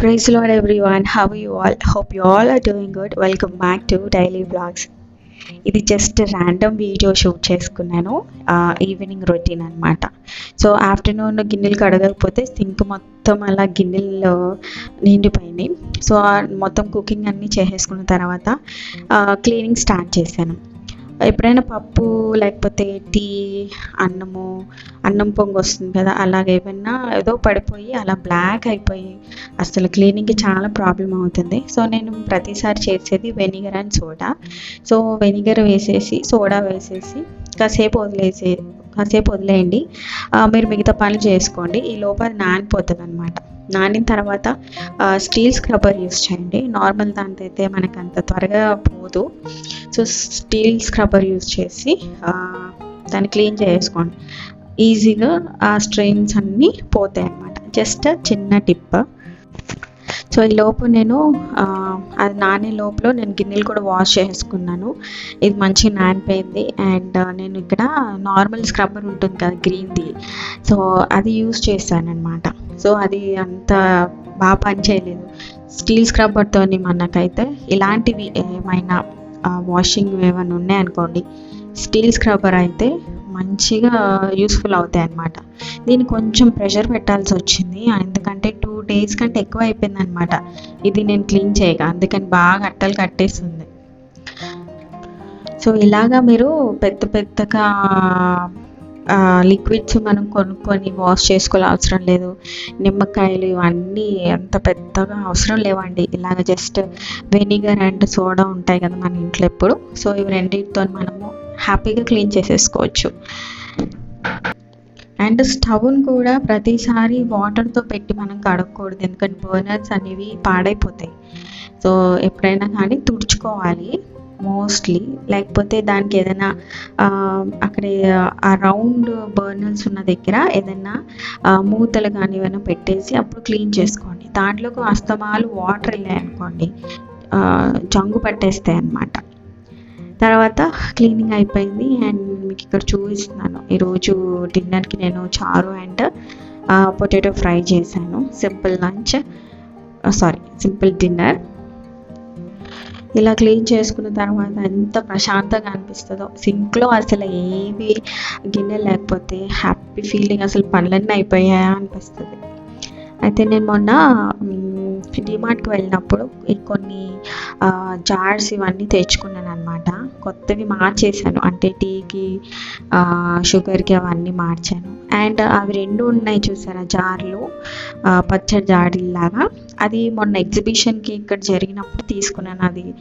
Praise lord every one how you all hope you all are doing good welcome back to daily blogs ఇది just random video shoot చేసుకున్నాను. Evening routine అనమాట so afternoon గిన్నెలు కడగకపోతే sync మొత్తం అలా గిన్నెలు నిండిపోయినాయి. So మొత్తం cooking అన్నీ చేసేసుకున్న తర్వాత క్లీనింగ్ స్టార్ట్ చేశాను. ఎప్పుడైనా పప్పు లేకపోతే టీ అన్నము అన్నం పొంగు వస్తుంది కదా అలాగ ఏమన్నా ఏదో పడిపోయి అలా బ్లాక్ అయిపోయి అసలు క్లీనింగ్కి చాలా ప్రాబ్లం అవుతుంది. సో నేను ప్రతిసారి చేసేది vinegar and soda so vinegar వేసేసి సోడా వేసేసి కాసేపు వదిలేసే కాసేపు వదిలేయండి. మీరు మిగతా పనులు చేసుకోండి. ఈ లోపల నానిపోతుంది అనమాట నానిన తర్వాత స్టీల్ స్క్రబ్బర్ యూస్ చేయండి. నార్మల్ దాంతో అయితే మనకు అంత త్వరగా పోదు. సో స్టీల్ స్క్రబ్బర్ యూస్ చేసి దాన్ని క్లీన్ చేసుకోండి ఈజీగా ఆ స్ట్రెయిన్స్ అన్నీ పోతాయి అన్నమాట జస్ట్ చిన్న టిప్. సో ఈ లోపు నేను అది నానే లోపల నేను గిన్నెలు కూడా వాష్ చేసుకున్నాను. ఇది మంచిగా నానిపోయింది. అండ్ నేను ఇక్కడ నార్మల్ స్క్రబ్బర్ ఉంటుంది కదా గ్రీన్ది. సో అది యూస్ చేశాను అనమాట సో అది అంత బాగా పనిచేయలేదు స్టీల్ స్క్రబ్బర్తో మనకైతే ఇలాంటివి ఏమైనా వాషింగ్ ఏమైనా ఉన్నాయనుకోండి స్టీల్ స్క్రబ్బర్ అయితే మంచిగా యూస్ఫుల్ అవుతాయి అన్నమాట దీన్ని కొంచెం ప్రెషర్ పెట్టాల్సి వచ్చింది. ఎందుకంటే టూ డేస్ కంటే ఎక్కువ అయిపోయింది అనమాట ఇది నేను క్లీన్ చేయక అందుకని బాగా అట్టలు కట్టేస్తుంది సో ఇలాగా మీరు పెద్ద పెద్దగా లిక్విడ్స్ మనం కొనుక్కొని వాష్ చేసుకోవాలి అవసరం లేదు. నిమ్మకాయలు ఇవన్నీ అంత పెద్దగా అవసరం లేవండి. ఇలాగ జస్ట్ వెనిగర్ అండ్ సోడా ఉంటాయి కదా మన ఇంట్లో ఎప్పుడు. సో ఇవి రెండింటితో మనము హ్యాపీగా క్లీన్ చేసేసుకోవచ్చు. అండ్ స్టవ్ను కూడా ప్రతిసారి వాటర్తో పెట్టి మనం కడగకూడదు. ఎందుకంటే బర్నర్స్ అనేవి పాడైపోతాయి. సో ఎప్పుడైనా కానీ తుడుచుకోవాలి మోస్ట్లీ. లేకపోతే దానికి ఏదైనా అక్కడ ఆ రౌండ్ బర్నర్స్ ఉన్న దగ్గర ఏదైనా మూతలు కానీ ఏమైనా పెట్టేసి అప్పుడు క్లీన్ చేసుకోండి. దాంట్లోకి అస్తమాలు వాటర్ వెళ్ళాయి అనుకోండి జంగు పట్టేస్తాయి అన్నమాట తర్వాత క్లీనింగ్ అయిపోయింది అండ్ మీకు ఇక్కడ చూపిస్తున్నాను. ఈరోజు డిన్నర్కి నేను చారు అండ్ పొటాటో ఫ్రై చేశాను. Simple lunch sorry simple dinner. ఇలా క్లీన్ చేసుకున్న తర్వాత ఎంత ప్రశాంతంగా అనిపిస్తుందో. సింక్లో అసలు ఏవి గిన్నె లేకపోతే హ్యాపీ ఫీలింగ్ అసలు పనులన్నీ అయిపోయాయా అనిపిస్తుంది. అయితే నేను మొన్న డిమార్ట్కి వెళ్ళినప్పుడు కొన్ని జార్స్ ఇవన్నీ తెచ్చుకున్నాను అనమాట కొత్తవి మార్చేశాను. అంటే టీకి షుగర్కి అవన్నీ మార్చాను. అండ్ అవి రెండు ఉన్నాయి చూసారా జార్లు? పచ్చడి జాడీలాగా అది మొన్న ఎగ్జిబిషన్కి ఇక్కడ జరిగినప్పుడు తీసుకున్నాను. అది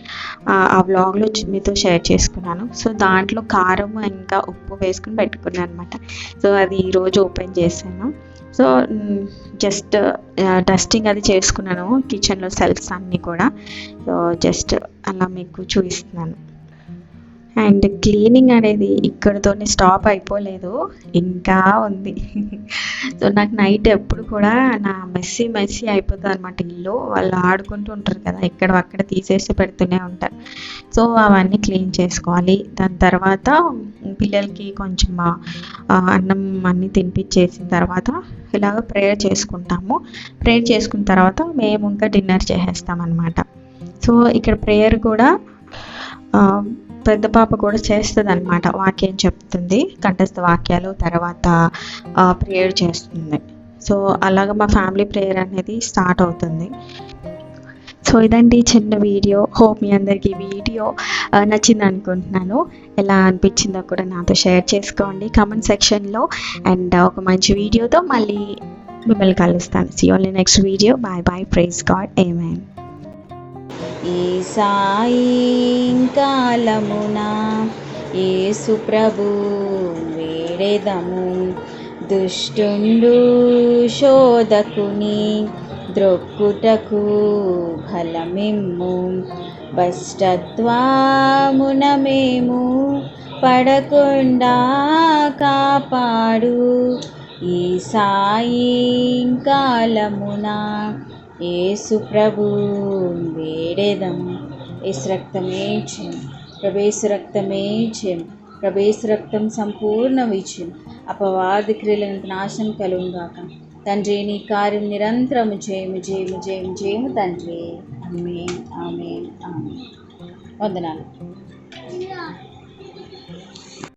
ఆ, ఆ వ్లాగ్లో మీతో షేర్ చేసుకున్నాను. సో దాంట్లో కారం ఇంకా ఉప్పు వేసుకుని పెట్టుకున్నాను అనమాట సో అది ఈరోజు ఓపెన్ చేశాను. సో జస్ట్ డస్టింగ్ uh, అది చేసుకున్నాను కిచెన్లో సెల్ఫ్స్ అన్నీ కూడా. సో జస్ట్ అలా మీకు చూపిస్తున్నాను. అండ్ క్లీనింగ్ అనేది ఇక్కడితోనే స్టాప్ అయిపోలేదు. ఇంకా ఉంది. సో నాకు నైట్ ఎప్పుడు కూడా నా మెస్సీ మెస్సీ అయిపోతుంది అనమాట ఇల్లు వాళ్ళు ఆడుకుంటూ ఉంటారు కదా ఇక్కడ అక్కడ తీసేసి పెడుతూనే ఉంటారు. సో అవన్నీ క్లీన్ చేసుకోవాలి. దాని తర్వాత పిల్లలకి కొంచెం అన్నం అన్నీ తినిపించేసిన తర్వాత ఇలాగ ప్రేయర్ చేసుకుంటాము. ప్రేయర్ చేసుకున్న తర్వాత మేము ఇంకా డిన్నర్ చేసేస్తాం అనమాట సో ఇక్కడ ప్రేయర్ కూడా పెద్ద పాప కూడా చేస్తుంది అనమాట వాక్యం చెప్తుంది. కంఠస్థ వాక్యాలు తర్వాత ప్రేయర్ చేస్తుంది. సో అలాగ మా ఫ్యామిలీ ప్రేయర్ అనేది స్టార్ట్ అవుతుంది. సో ఇదండి చిన్న వీడియో. హోప్ మీ అందరికీ వీడియో నచ్చింది అనుకుంటున్నాను ఎలా అనిపించిందో కూడా నాతో షేర్ చేసుకోండి కామెంట్ సెక్షన్లో అండ్ ఒక మంచి వీడియోతో మళ్ళీ మిమ్మల్ని కలుస్తాను. See only next video bye bye praise God ఏమేమి ఈ సాయంకాలమున యేసు ప్రభు వేడెదము. దుష్టుండు శోధకుని ద్రొక్కుటకు బలమిమ్ము భ్రష్టత్వామున మేము పడకుండా కాపాడు. ఈ సాయంకాలమున యేసు ప్రభు వేడేదం. యేసు రక్తమే జయం ప్రభేసు రక్తమే జయం ప్రభేసు రక్తం సంపూర్ణ విజయం అపవాది క్రియలకు నాశనం కలుగుగాక తండ్రి నీ కార్యం నిరంతరము జయము జయము జయము జయము తండ్రి. ఆమె ఆమె ఆమె వందనాలు.